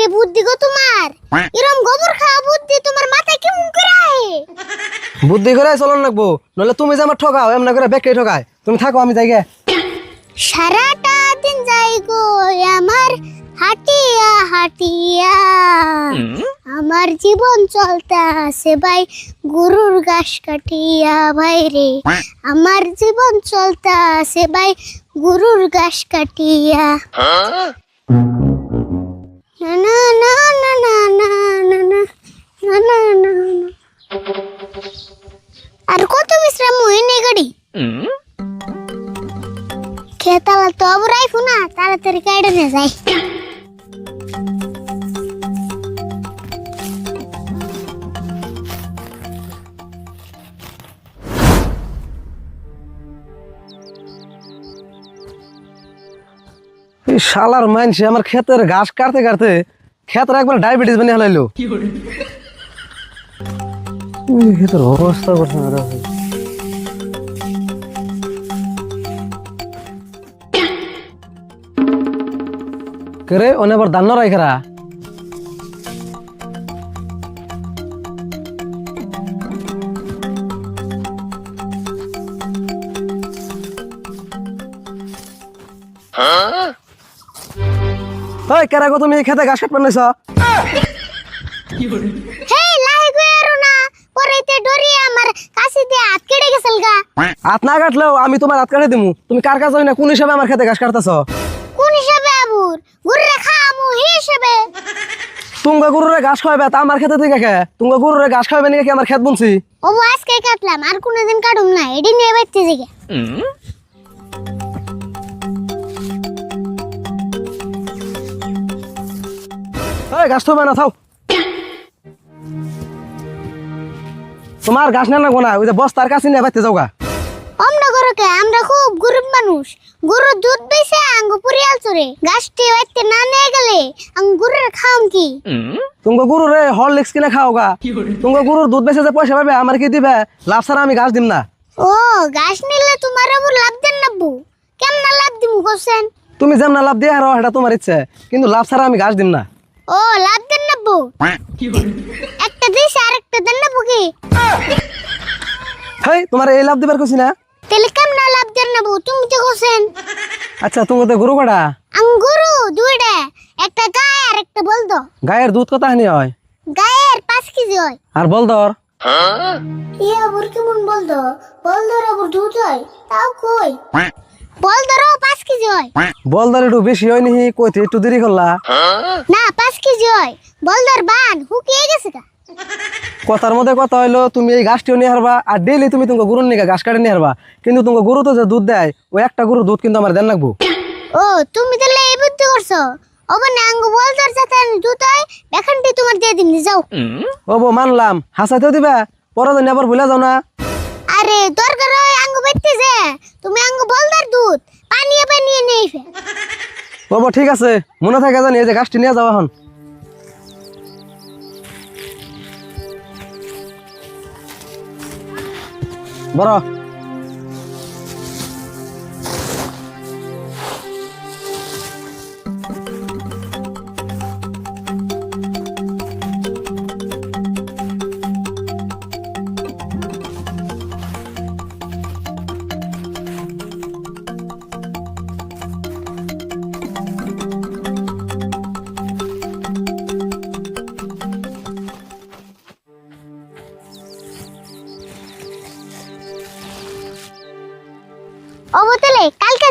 বাইরে বুদ্ধি গো তোমার? এরম গোবর খাওয়া বুদ্ধি তোমার মাথায় কেমন করে বুদ্ধি করে চলন লাগবো নলে তুমি যে আমার ঠকাও এমন করে বেকে ঠকায় তুমি থাকো আমি যাই সারাটা দিন যাই গো আমার হাটিয়া হাটিয়া। আমার জীবন চলতে আছে ভাই গরুর ঘাস কাটিয়া ভাই রে। আমার জীবন চলতে আছে ভাই গরুর ঘাস কাটিয়া। কাইডে যাই এই শালার মানসি আমার ক্ষেতের ঘাস কাটতে কাটতে ক্ষেতের একবার ডায়াবেটিস বানিয়ে হলাইলো ক্ষেতের অবস্থা করছে না রে ভাই। কে রে অনে আবার দান্ন রাইখরা ওই কেরা গো তুমি এই খেতে ঘাস কাটবে নাইছ? হেই লাই গয়েরো না পরেতে ডরি আমার কাছে দিয়ে হাত কেটে গেছিল হাত না কাটলেও আমি তোমার হাত কাটে দিমু। তুমি কার কাছে না কোন হিসাবে আমার খেতে ঘাস কাটতেছ? আবুর গুররে খামু হিসাবে। তুঙ্গ ঘাস খাওয়াবে তা আমার খেতে থেকে তুঙ্গ গরুরে ঘাস খাওয়াবে নাকি কি আমার খেত বুনছি? ও আজকে কাটলাম আর কোনোদিন কাটুম না এডি নিয়ে বাইতে জিগে ওই ঘাস তো না থাও। তোমার ঘাস না না ওই যে বস্তার কাছে নিয়ে বাইতে যাও গা আমরা আমরা খুব গরিব মানুষ। গরুর দুধ বেছে আঙ্গু পুরিয়াল চুরে গাছটি বাইতে না নিয়ে গেলে আঙ্গ গরুর খাম কি? তুঙ্গ গরুরে হরলিক্স কিনে খাও গা। তুঙ্গ গরুর দুধ বেচে যে পয়সা পাবে আমার কি দিবে? লাভ ছাড়া আমি ঘাস দিম না। ও গাছ নিলে তোমার আবার লাভ দেন নাবু কেমন লাভ দিমু কোসেন তুমি যেমন লাভ দিয়ে হারো এটা তোমার ইচ্ছে। কিন্তু লাভ ছাড়া আমি ঘাস দিম না। ও লাভ দেন না নাবু একটা দিস আর একটা দেন নাবু কি হেই তোমার এই লাভ দিবার কইছি না। তাহলে কেমন লাভ দেন নাবু তুমি তো কোসেন আচ্ছা তুমি তো গরু কটা? আঙ্গুরু দুইটা। একটা গায়ে আর একটা বলদো। গায়ের দুধ কত হানি হয়? গায়ের পাঁচ কেজি হয়। আর বলদর? আবার কেমন বলদো? বলদোর আবার দুধ হয়? তাও কই? বলদোরও পাঁচ কেজি হয়। বলদর একটু বেশি হয় নি কইতে একটু দেরি করলা। না পাঁচ কেজি হয়। বলদোর বান হুকিয়ে গেছে গা। কথার মধ্যে কথা হইল তুমি এই গাছটিও নিয়ে হারবা আর ডেইলি তুমি তোমার গরুর নিয়ে ঘাস কাটে নিয়ে হারবা। কিন্তু তোমার গরু তো যে দুধ দেয় ওই একটা গরু দুধ কিন্তু আমার দেন লাগবো। ও তুমি তাহলে এই বুদ্ধি করছ? ওবার না আঙ্গু বলদোর যাতে দুধ হয় এখানটি তোমার দিয়ে দিন যাও। ও বো মানলাম। হাসাতেও দিবা? পরে জানি আবার ভুলে যাও না। আরে দরকার হয় আঙ্গু বাইতে যে। তুমি আঙ্গু বলদার দুধ পানিয়ে পানিয়ে নেই ফে ঠিক আছে। মনে থাকে জানি এই যে গাছটি নিয়ে যাও এখন। बरा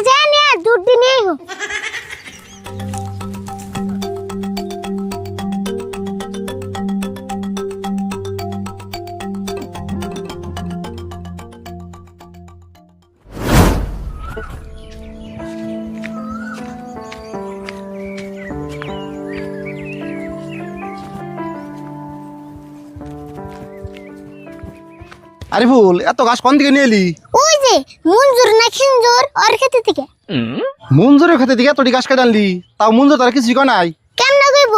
জানি আর দুধ দিনেই হোক আরিফুল এত গাছ কোন দিকে নিয়ে এলি? ওই যে মঞ্জুর না খিঞ্জুর? ওর খেতে থেকে। মঞ্জুরের খেতে দিকে এতটি গাছ কেটে আনলি? তাও মঞ্জুর তার কিছু নাই? কেমন কইব?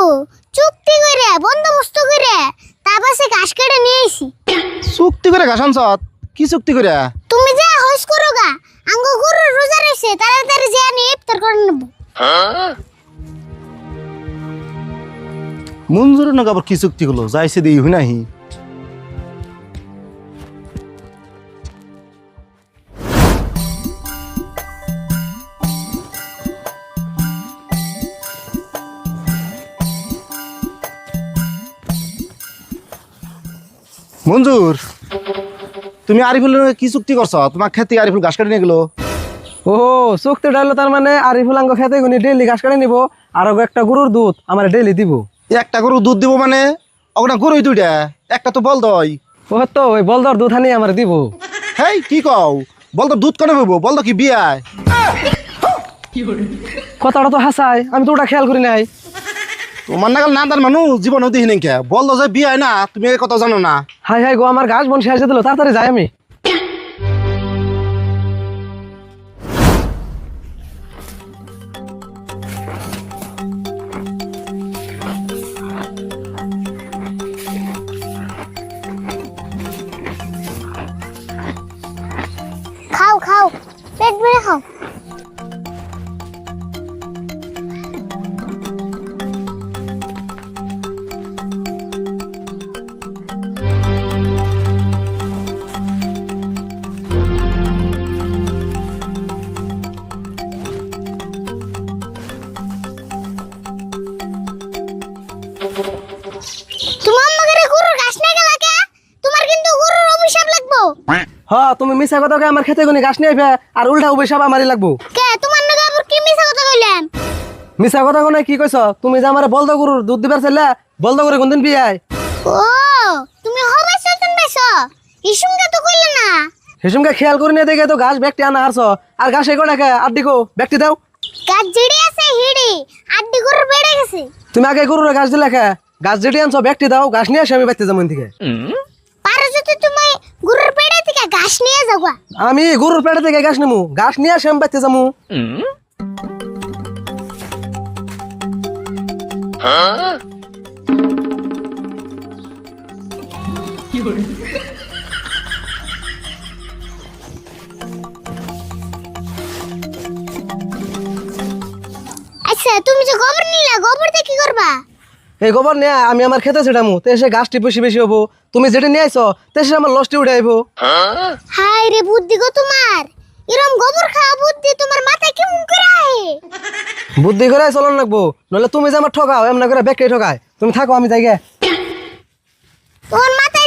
চুক্তি করে বন্দোবস্ত করে তা পাশে ঘাস কেটে নিয়ে আইছি। চুক্তি করে ঘাস আনছত? কি চুক্তি করে? তুমি যা হইস করো গা। আঙ্গ গরু রোজা রয়েছে তাড়াতাড়ি যা নিয়ে ইফতার করে নেব। মঞ্জুরের নাকি আবার কি চুক্তি হলো? যাইছে দিই হই নাহি। মঞ্জুর তুমি আরিফুলের কি চুক্তি করছ? তোমার থেকে আরিফুল ঘাস কাটি নিয়ে গেলো। ও চুক্তি ডাইলো তার মানে আরিফুল আঙ্গ খেতে গুনি ডেইলি ঘাস কাটি নিব আর একটা গরুর দুধ আমার ডেইলি দিব। একটা গরু দুধ দিব মানে? ওটা গরুই দুইটা একটা তো বল দই। ও তো ওই বলদর দুধ আনি আমার দিব। হেই কি কও? বল তো দুধ কেন হইব বল তো কি বিয়ায়? কথাটা তো হাসাই আমি তো ওটা খেয়াল করি নাই। তোমার নাগাল না তার মানুষ জীবন দেখি নাকি বল তো যে বিয়ায় না তুমি এই কথা জানো না। হাই হাই গো আমার ঘাস বন শেষ দিল তাড়াতাড়ি যাই আমি। খাও খাও পেট ভরে খাও। হ তুমি মিশা কথা আমার খেতে গুনি ঘাস নিয়ে আইবে আর উল্টা অভিশাপ আমারই লাগবো। কে তোমার নাকি আবার কি মিছা কথা কইলাম মিশা কথা কোনে কি কইছ? তুমি যে আমার বলদ গরুর দুধ দিবার চাইলে বলদ গরু কোনদিন বিয়াই ও তুমি হবাই চলতেন বেশ। ইসুমকে তো কইলে না। হিসুমকে খেয়াল করে নিয়ে দেখে তো ঘাস ব্যাগটি আনা হারছ। আর ঘাস এগো নাকি আর দিকো ব্যাগটি দাও। গাছ জিড়ি আছে হিড়ি। গরুর বেড়ে গেছে। তুমি আগে গরুর ঘাস দিলে খা ঘাস যেটি আনছো ব্যাগটি দাও ঘাস নিয়ে আসে আমি বাইতে যাব থেকে পারো যদি তুমি গরুর পেড়ে থেকে ঘাস নিয়ে যাওয়া আমি গরুর পেটে থেকে ঘাস নেব ঘাস নিয়ে আসে আমি বাইতে যাব। আচ্ছা তুমি যে গোবর নিলা গোবর দিয়ে কি করবা? এই গোবর নিয়ে আমি আমার খেতে ছেটামু তে এসে গাছটি বেশি বেশি হব। তুমি যেটি নিয়ে আইছো তো সে আমার লসটি উঠে আইবো। হাই রে বুদ্ধি গো তোমার এরম গোবর খাওয়া বুদ্ধি তোমার মাথায় কেমন করে আহে? বুদ্ধি করে চলন লাগবো নলে তুমি যে আমার ঠকাও এমন করে ব্যাগটাই ঠকায়। তুমি থাকো আমি যাই গে। তোমার মাথায়